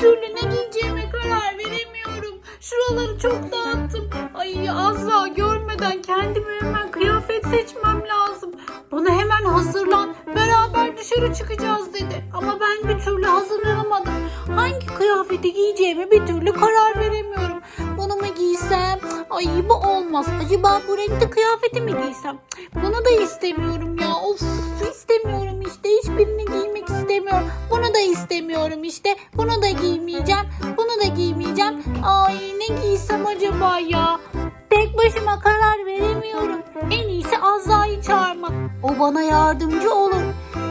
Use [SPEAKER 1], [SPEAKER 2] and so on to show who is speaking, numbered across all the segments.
[SPEAKER 1] türlü ne giyeceğime karar veremiyorum. Şuraları çok dağıttım. Ay Azra görmeden kendime hemen kıyafet seçmem lazım. Bana hemen hazırlan. Beraber dışarı çıkacağız dedi. Ama ben bir türlü hazırlanamadım. Hangi kıyafeti giyeceğime bir türlü karar Ay bu olmaz. Acaba bu renkte kıyafeti mi giysem? Bunu da istemiyorum ya. Of istemiyorum işte. Hiçbirini giymek istemiyorum. Bunu da istemiyorum işte. Bunu da giymeyeceğim. Bunu da giymeyeceğim. Ay ne giysem acaba ya? Tek başıma karar veremiyorum. En iyisi Azra'yı çağırmak. O bana yardımcı olur.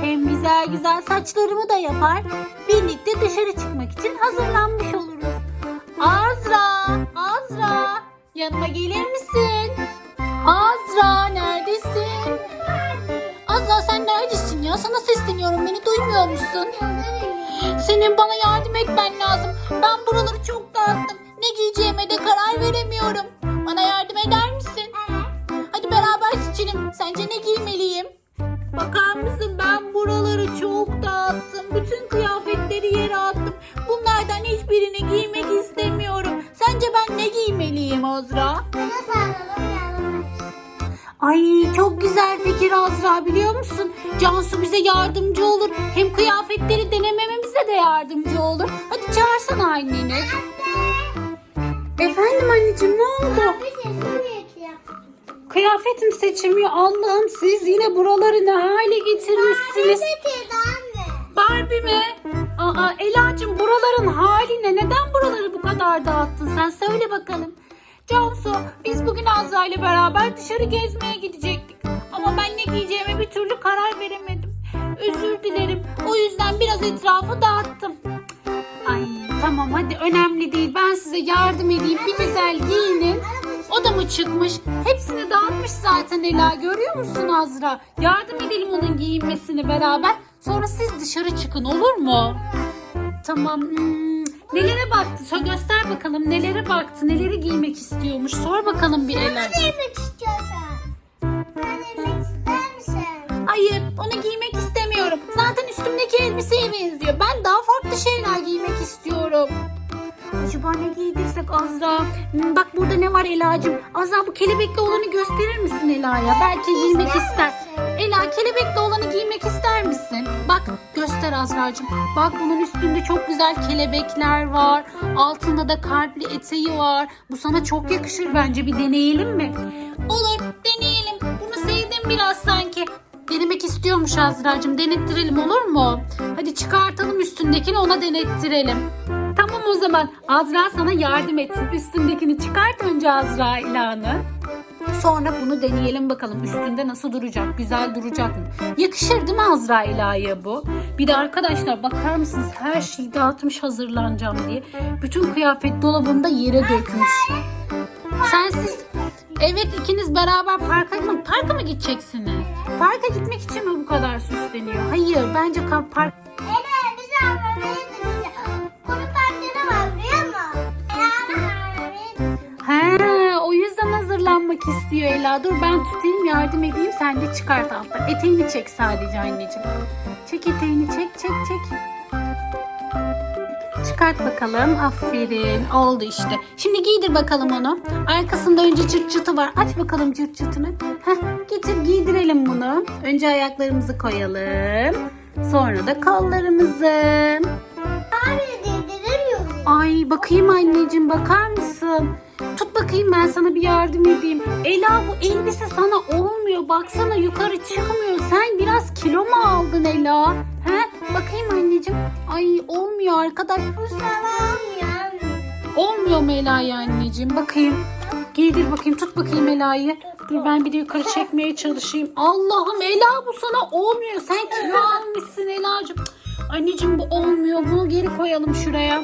[SPEAKER 1] Hem güzel güzel saçlarımı da yapar. Birlikte dışarı çıkmak için hazırlanmış oluruz. Azra, Azra, yanıma gelir misin? Azra, neredesin? Azra sen neredesin ya? Sana sesleniyorum. Beni duymuyor musun? Senin bana yardım etmen lazım. Ben buraları çok dağıttım. Biliyor musun? Cansu bize yardımcı olur. Hem kıyafetleri denemememize de yardımcı olur. Hadi çağırsana anneni. Efendim anneciğim ne oldu? Kıyafet mi seçemiyor? Allah'ım siz yine buraları ne hale getirmişsiniz? Barbie mi? Aa Ela'cığım buraların hali ne? Neden buraları bu kadar dağıttın? Sen söyle bakalım. Cansu biz bugün Azra ile beraber dışarı gezmeye gidecektik. Ama ben ne giyeceğime bir türlü karar veremedim. Özür dilerim. O yüzden biraz etrafı dağıttım. Ay tamam hadi önemli değil. Ben size yardım edeyim. Bir güzel giyinin. O da mı çıkmış? Hepsini dağıtmış zaten Ela. Görüyor musun Azra? Yardım edelim onun giyinmesini beraber. Sonra siz dışarı çıkın olur mu? Tamam. hmm, Nelere baktı? Sor göster bakalım. Nelere baktı? Neleri giymek istiyormuş? Sor bakalım bir Ela. Hayır, onu giymek istemiyorum. Zaten üstümdeki elbiseye benziyor. Ben daha farklı şeyler giymek istiyorum. Acaba ne giydirsek Azra? Hmm, Bak burada ne var Ela'cığım? Azra bu kelebekli olanı gösterir misin Ela'ya? Belki giymek ister. Ela kelebekli olanı giymek ister misin? Bak göster Azra'cığım. Bak bunun üstünde çok güzel kelebekler var. Altında da kalpli eteği var. Bu sana çok yakışır bence. Bir deneyelim mi? Olur deneyelim. İstiyormuş Azra'cığım. Denettirelim olur mu? Hadi çıkartalım üstündekini ona denettirelim. Tamam o zaman Azra sana yardım etsin. Üstündekini çıkart önce Azra ilanı. Sonra bunu deneyelim bakalım üstünde nasıl duracak, güzel duracak mı? Yakışır değil mi Azra ilahıya bu? Bir de arkadaşlar bakar mısınız her şeyi dağıtmış hazırlanacağım diye. Bütün kıyafet dolabında yere dökmüş. Sensiz Evet ikiniz beraber parka mı parka mı gideceksiniz? Parka gitmek için mi bu kadar süsleniyor? Hayır bence park He, o yüzden hazırlanmak istiyor Ela. Dur ben tutayım yardım edeyim sen de çıkart alttan. Eteğini çek sadece anneciğim. Çek eteğini çek çek çek. Çıkart bakalım. Aferin. Oldu işte. Şimdi giydir bakalım onu. Arkasında önce cırt cırtı var. Aç bakalım cırt cırtını. Heh, getir giydirelim bunu. Önce ayaklarımızı koyalım. Sonra da kollarımızı. Ay bakayım anneciğim bakar mısın? Tut bakayım ben sana bir yardım edeyim. Ela bu elbise sana olmuyor. Baksana yukarı çıkmıyor. Sen biraz kilo mu aldın Ela? He? Bakayım anneciğim. Ay olmuyor arkadaş. Olmuyor mu anneciğim? Bakayım. Giydir bakayım. Tut bakayım Ela'yı. Dur ben bir de yukarı çekmeye çalışayım. Allah'ım Ela bu sana olmuyor. Sen kilo almışsın Ela'cığım. Anneciğim bu olmuyor. Bunu geri koyalım şuraya.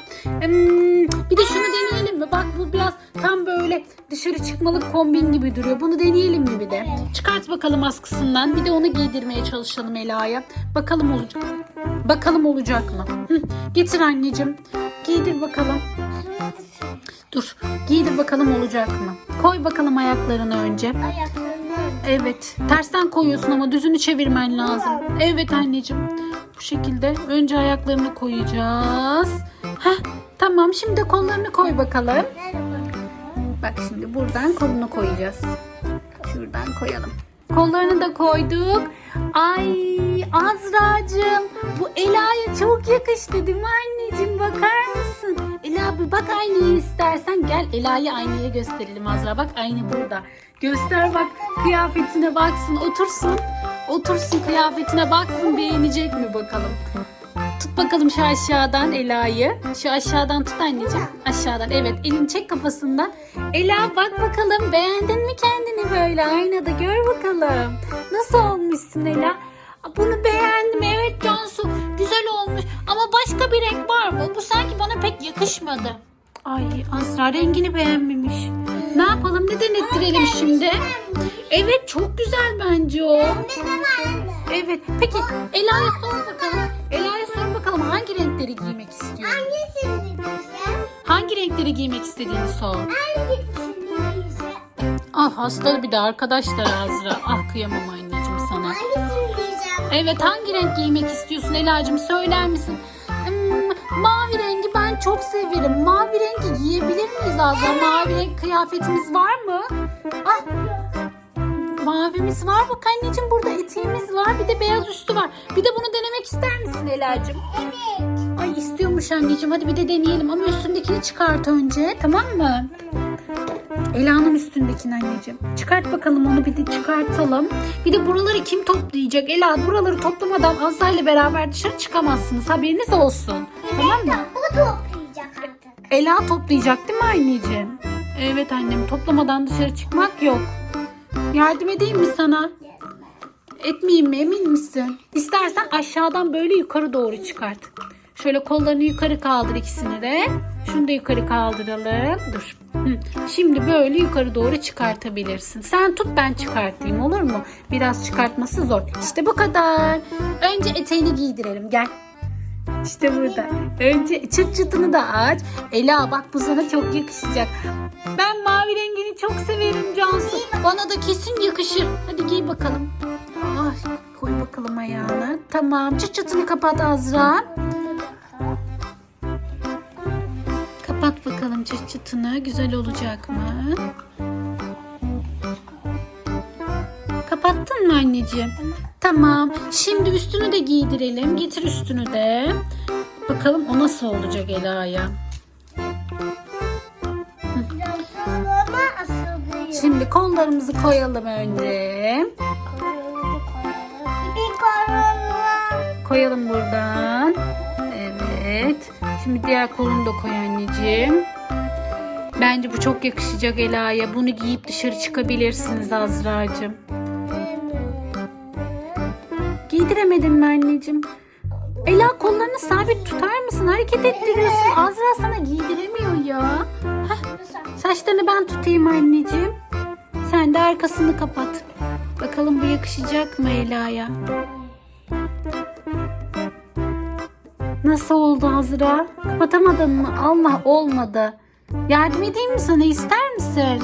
[SPEAKER 1] Bir de şunu deneyelim mi? Bak bu biraz tam böyle dışarı çıkmalık kombin gibi duruyor. Bunu deneyelim mi bir de? Çıkart bakalım askısından. Bir de onu giydirmeye çalışalım Ela'ya. Bakalım olacak. Bakalım olacak mı? Hı, getir anneciğim. Giydir bakalım. Dur. Giydir bakalım olacak mı? Koy bakalım ayaklarını önce. Evet. Tersten koyuyorsun ama düzünü çevirmen lazım. Evet anneciğim. Bu şekilde önce ayaklarını koyacağız. Heh, tamam şimdi kollarını koy bakalım. Bak şimdi buradan kolunu koyacağız. Şuradan koyalım. Kollarını da koyduk. Ay Azra'cığım bu Ela'ya çok yakıştı değil mi anneciğim bakar mısın? Ela bir bak aynayı istersen gel Ela'yı aynaya gösterelim Azra bak aynı burada. Göster bak kıyafetine baksın otursun. Otursun kıyafetine baksın beğenecek mi bakalım. Tut bakalım şu aşağıdan Ela'yı. Şu aşağıdan tut anneciğim. Aşağıdan evet elini çek kafasından. Ela bak bakalım beğendin mi kendini böyle aynada gör bakalım. Nasıl olmuşsun Ela? Bunu beğendim evet Cansu güzel olmuş ama başka bir renk var mı? Bu sanki bana pek yakışmadı. Ay Azra rengini beğenmemiş. Ne yapalım ne denettirelim şimdi? Evet çok güzel bence o. Evet. Peki Ela'ya sor bakalım. Ela'ya sor bakalım hangi renkleri giymek istiyor?
[SPEAKER 2] Hangisini diyeceğim?
[SPEAKER 1] Hangi renkleri giymek istediğini sor.
[SPEAKER 2] Hangisini diyeceğim?
[SPEAKER 1] Ah hasta bir de arkadaşlar Azra. Ah kıyamam
[SPEAKER 2] diyeceğim?
[SPEAKER 1] Evet hangi renk giymek istiyorsun Ela'cığım söyler misin? Hmm, mavi rengi ben çok severim. Mavi rengi giyebilir miyiz Azra? Mavi renk kıyafetimiz var mı? Ah Mavimiz var bak anneciğim burada eteğimiz var bir de beyaz üstü var. Bir de bunu denemek ister misin Ela'cığım?
[SPEAKER 2] Evet.
[SPEAKER 1] Ay istiyormuş anneciğim hadi bir de deneyelim ama üstündekini çıkart önce tamam mı? Ela'nın üstündekini anneciğim. Çıkart bakalım onu bir de çıkartalım. Bir de buraları kim toplayacak? Ela buraları toplamadan Azza ile beraber dışarı çıkamazsınız haberiniz olsun. Tamam mı?
[SPEAKER 2] Bu toplayacak artık.
[SPEAKER 1] Ela toplayacak değil mi anneciğim? Evet annem toplamadan dışarı çıkmak yok. Yardım edeyim mi sana? Etmeyeyim mi emin misin? İstersen aşağıdan böyle yukarı doğru çıkart. Şöyle kollarını yukarı kaldır ikisini de. Şunu da yukarı kaldıralım. Dur. Şimdi böyle yukarı doğru çıkartabilirsin. Sen tut ben çıkartayım olur mu? Biraz çıkartması zor. İşte bu kadar. Önce eteğini giydirelim gel. İşte burada. Önce çıt çıtını da aç. Ela bak bu sana çok yakışacak. Ben mavi rengini çok severim Cansu. Bana da kesin yakışır. Hadi giy bakalım. Ay, koy bakalım ayağına. Tamam çıt çıtını kapat Azra. Kapat bakalım çıt çıtını. Güzel olacak mı? Kapattın mı anneciğim? Tamam. Şimdi üstünü de giydirelim. Getir üstünü de. Bakalım o nasıl olacak Ela'ya. Şimdi kollarımızı koyalım önce.
[SPEAKER 2] Koyalım
[SPEAKER 1] buradan. Evet. Şimdi diğer kolunu da koy anneciğim. Bence bu çok yakışacak Ela'ya. Bunu giyip dışarı çıkabilirsiniz Azra'cığım. Giydiremedin mi anneciğim? Ela kollarını sabit tutar mısın? Hareket ettiriyorsun. Azra sana giydiremiyor ya. Heh, saçlarını ben tutayım anneciğim. Sen de arkasını kapat. Bakalım bu yakışacak mı Ela'ya? Nasıl oldu Azra? Kapatamadın mı? Allah olmadı. Yardım edeyim mi sana ister misin?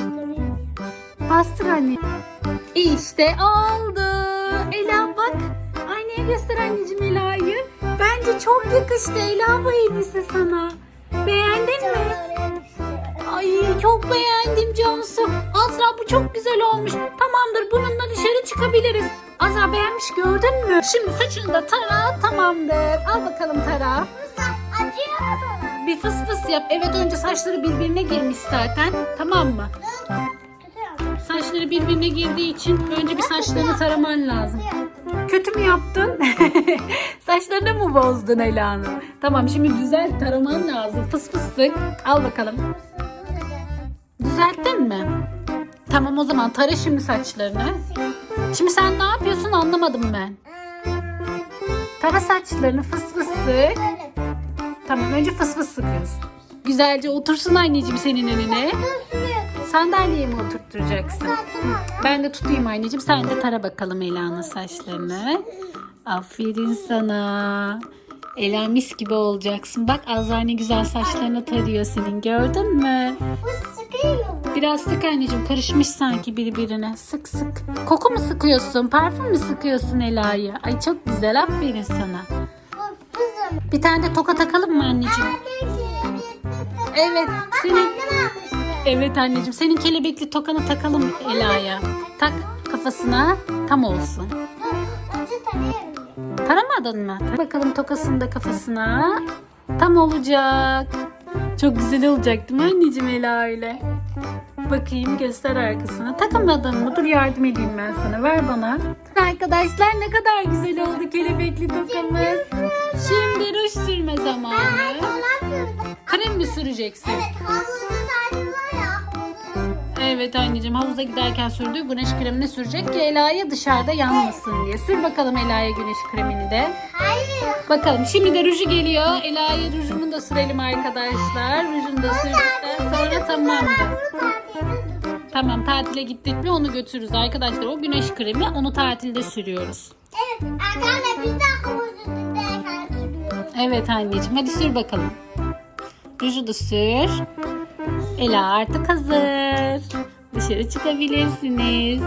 [SPEAKER 1] Bastır anne. İşte oldu. Ela bak. Aynaya göster anneciğim Ela'yı. Bence çok yakıştı Ela bu elbise sana. Beğendin mi? Ay çok beğendim Cansu. Azra bu çok güzel olmuş. Tamamdır bununla dışarı çıkabiliriz. Azra beğenmiş gördün mü? Şimdi saçını da tara tamamdır. Al bakalım tara.
[SPEAKER 2] Acıyor mu bana?
[SPEAKER 1] Bir fıs fıs yap. Evet önce saçları birbirine girmiş zaten. Tamam mı? Saçları birbirine girdiği için önce bir saçlarını taraman lazım. Kötü mü yaptın? Saçlarını mı bozdun Ela'nın? Tamam şimdi düzelt taraman lazım. Fıs fıs. Al bakalım. Düzelttin mi? Tamam o zaman tara şimdi saçlarını. Şimdi sen ne yapıyorsun anlamadım ben. Tara saçlarını fıs fıs sık. Tamam önce fıs fıs sıkıyorsun. Güzelce otursun anneciğim senin önüne. Sandalyeye mi oturtturacaksın? Ben de tutayım anneciğim. Sen de tara bakalım Ela'nın saçlarını. Aferin sana. Ela mis gibi olacaksın. Bak Azar ne güzel saçlarını tarıyor senin. Gördün mü? Biraz sık anneciğim. Karışmış sanki birbirine. Sık sık. Koku mu sıkıyorsun? Parfüm mü sıkıyorsun Ela'ya? Ay çok güzel. Aferin sana. Bir tane de toka takalım mı anneciğim? Evet, senin-. Evet anneciğim senin kelebekli tokanı takalım Ela'ya. Tak kafasına tam olsun.
[SPEAKER 2] Dur.
[SPEAKER 1] Taramadın mı? Tak bakalım tokasını da kafasına. Tam olacak. Çok güzel olacak değil mi anneciğim Ela öyle? Bakayım göster arkasına. Takamadın mı? Dur yardım edeyim ben sana. Ver bana. Arkadaşlar ne kadar güzel oldu kelebekli tokamız. Şimdi ruj sürme zamanı. Krem mi süreceksin?
[SPEAKER 2] Evet, havuzda
[SPEAKER 1] Evet anneciğim havuza giderken sürdüğü güneş kremini sürecek ki Ela'ya dışarıda yanmasın diye. Sür bakalım Ela'ya güneş kremini de.
[SPEAKER 2] Hayır.
[SPEAKER 1] Bakalım şimdi de ruju geliyor. Ela'ya rujunu da sürelim arkadaşlar. Rujunu da sürdükten sonra tamamdır. Tamam tatile gittik mi onu götürürüz arkadaşlar. O güneş kremi onu tatilde sürüyoruz.
[SPEAKER 2] Evet, arkadaşlar biz de derken sürüyoruz.
[SPEAKER 1] Evet anneciğim hadi sür bakalım. Ruju da sür. Ela artık hazır. Dışarı çıkabilirsiniz.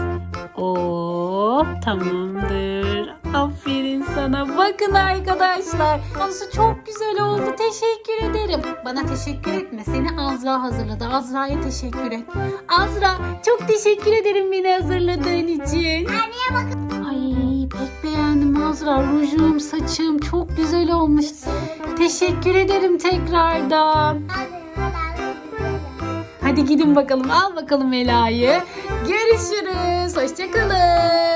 [SPEAKER 1] Oo tamamdır. Aferin sana. Bakın arkadaşlar. Havuzu çok güzel oldu. Teşekkür ederim. Bana teşekkür etme. Seni Azra hazırladı. Azra'ya teşekkür et. Azra çok teşekkür ederim beni hazırladığın için.
[SPEAKER 2] Anneye bakın.
[SPEAKER 1] Ay pek beğendim Azra. Rujum, saçım çok güzel olmuş. Teşekkür ederim tekrardan.
[SPEAKER 2] Hadi,
[SPEAKER 1] hadi. Gidin bakalım. Al bakalım Ela'yı. Görüşürüz. Hoşçakalın.